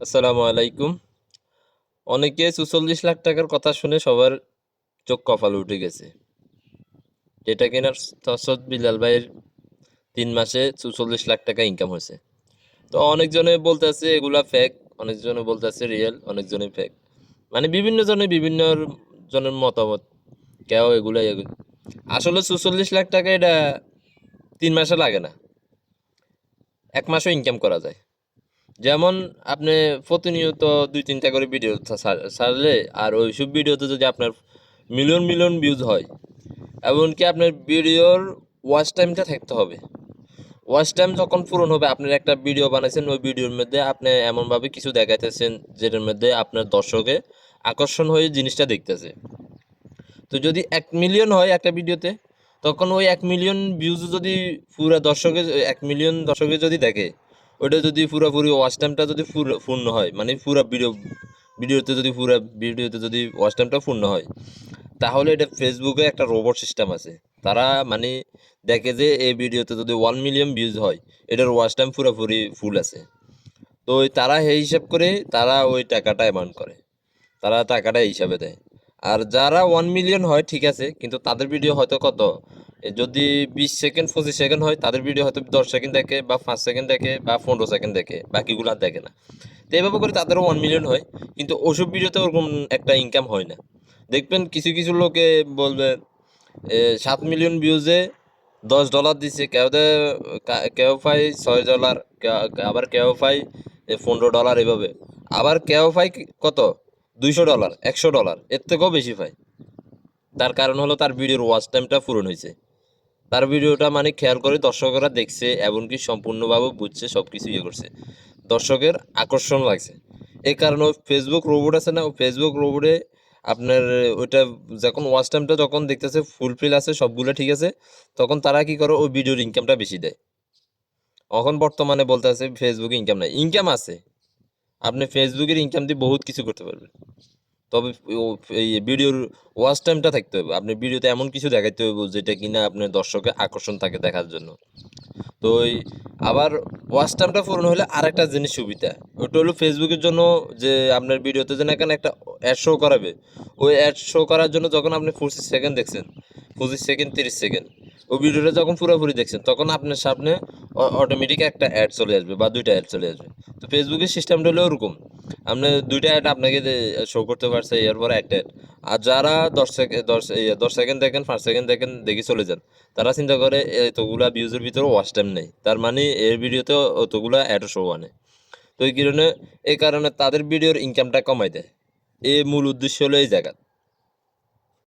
আসসালামু আলাইকুম। অনেকে চুচল্লিশ লাখ টাকার কথা শুনে সবার চোখ কপাল উঠে গেছে। যেটা কিনা তসদ বিলাল ভাইয়ের তিন মাসে চুচল্লিশ লাখ টাকা ইনকাম হয়েছে। তো অনেকজনে বলতেছে এগুলা ফেক অনেকজনে বলতেছে রিয়েল অনেকজনে ফেক মানে বিভিন্ন জনে বিভিন্ন জনের মতামত, কেউ এগুলাই এগুলো আসলে চুচল্লিশ লাখ টাকা এটা তিন মাসে লাগে না। এক মাসও ইনকাম করা যায়। যেমন আপনি প্রতিনিয়ত দুই তিনটা করে ভিডিও ছাড়লে আর ওই সব ভিডিওতে যদি আপনার মিলিয়ন মিলিয়ন ভিউজ হয়, এমনকি আপনার ভিডিওর ওয়াচ টাইমটা থাকতে হবে। ওয়াচ টাইম যখন পূরণ হবে, আপনার একটা ভিডিও বানাইছেন, ওই ভিডিওর মধ্যে আপনি এমনভাবে কিছু দেখাইতেছেন, যেটার মধ্যে আপনার দর্শকে আকর্ষণ হয়ে জিনিসটা দেখতেছে। তো যদি এক মিলিয়ন হয় একটা ভিডিওতে তখন ওই এক মিলিয়ন ভিউজ যদি পুরো দর্শকে, এক মিলিয়ন দর্শকে যদি দেখে ওইটা যদি পুরোপুরি ওয়াচ টাইমটা যদি পুরো- পূর্ণ হয় মানে পুরো ভিডিও ভিডিওতে যদি পুরো ভিডিওতে যদি ওয়াচ টাইমটা পূর্ণ হয়, তাহলে এটা ফেসবুকে একটা রোবট সিস্টেম আছে। তারা মানে দেখে যে এই ভিডিওতে যদি ওয়ান মিলিয়ন ভিউজ হয়, এটার ওয়াচ টাইম পুরোপুরি ফুল আছে। তো তারা সেই হিসাব করে তারা ওই টাকাটা অ্যামাউন্ট করে। তারা টাকাটা হিসাবে দেয়। আর যারা ওয়ান মিলিয়ন হয়, ঠিক আছে, কিন্তু তাদের ভিডিও হয়তো কত? যদি বিশ সেকেন্ড পঁচিশ সেকেন্ড হয়, তাদের ভিডিও হয়তো দশ সেকেন্ড দেখে, বা পাঁচ সেকেন্ড দেখে, বা পনেরো সেকেন্ড দেখে, বাকিগুলো আর দেখে না। তো এভাবে করে তাদেরও ওয়ান মিলিয়ন হয়, কিন্তু ওসব ভিডিওতে ওরকম একটা ইনকাম হয় না। দেখবেন কিছু কিছু লোকে বলবে সাত মিলিয়ন ভিউজে দশ ডলার দিছে, কেউ কেউ পাই ছয় ডলার আবার কেউ পাই পনেরো ডলার এভাবে। আবার কেউ পাই কত? দুইশো ডলার, একশো ডলার, এর থেকেও বেশি পায়। তার কারণ হলো তার ভিডিওর ওয়াচ টাইমটা পূরণ হয়েছে। তার ভিডিওটা মানে খেয়াল করে দর্শকরা দেখছে, এমনকি সম্পূর্ণভাবে বুঝছে সব কিছু ইয়ে করছে। দর্শকের আকর্ষণ লাগছে। এই কারণে ফেসবুক রোবট আছে না ফেসবুক রোবটে আপনার ওইটা যখন ওয়াচ টাইমটা যখন দেখতেছে ফুলফিল আছে, সবগুলো ঠিক আছে, তখন তারা কি করে? ওই ভিডিওর ইনকামটা বেশি দেয়। এখন বর্তমানে বলতে আছে ফেসবুকে ইনকাম নাই। ইনকাম আছে আপনি ফেসবুকের ইনকাম দিয়ে বহুত কিছু করতে পারবেন। তবে এই ভিডিওর ওয়াচ টাইমটা থাকতে হবে। আপনি ভিডিওতে এমন কিছু দেখাইতে হবে যেটা কিনা আপনার দর্শকের আকর্ষণ থাকে দেখার জন্য। তো ওই আবার ওয়াচ টাইমটা পূরণ হলে আরেকটা জিনিস সুবিধা। ওটা হলো ফেসবুকের জন্য যে আপনার ভিডিওতে যেন এখানে একটা অ্যাড শো করাবে। ওই অ্যাড শো করার জন্য যখন আপনি পঁচিশ সেকেন্ড দেখছেন, পঁচিশ সেকেন্ড তিরিশ সেকেন্ড ওই ভিডিওটা যখন পুরোপুরি দেখছেন, তখন আপনার সামনে অটোমেটিক একটা অ্যাড চলে আসবে বা দুইটা অ্যাড চলে আসবে। তো ফেসবুকের সিস্টেমটা হলো ওরকম। আপনি দুইটা অ্যাড আপনাকে শো করতে পারছে এরপর একটা অ্যাড আর যারা দশ সেকেন্ড দশ দশ সেকেন্ড দেখেন, পাঁচ সেকেন্ড দেখেন, দেখে চলে যান। তারা চিন্তা করে এতগুলা ভিউজের ভিতরে ওয়াচ টাইম নেই। তার মানে এর ভিডিওতে অতগুলা অ্যাড শো আনে। তো এই কারণে এই কারণে তাদের ভিডিওর ইনকামটা কমাই দেয়। এই মূল উদ্দেশ্য হলো এই জায়গা।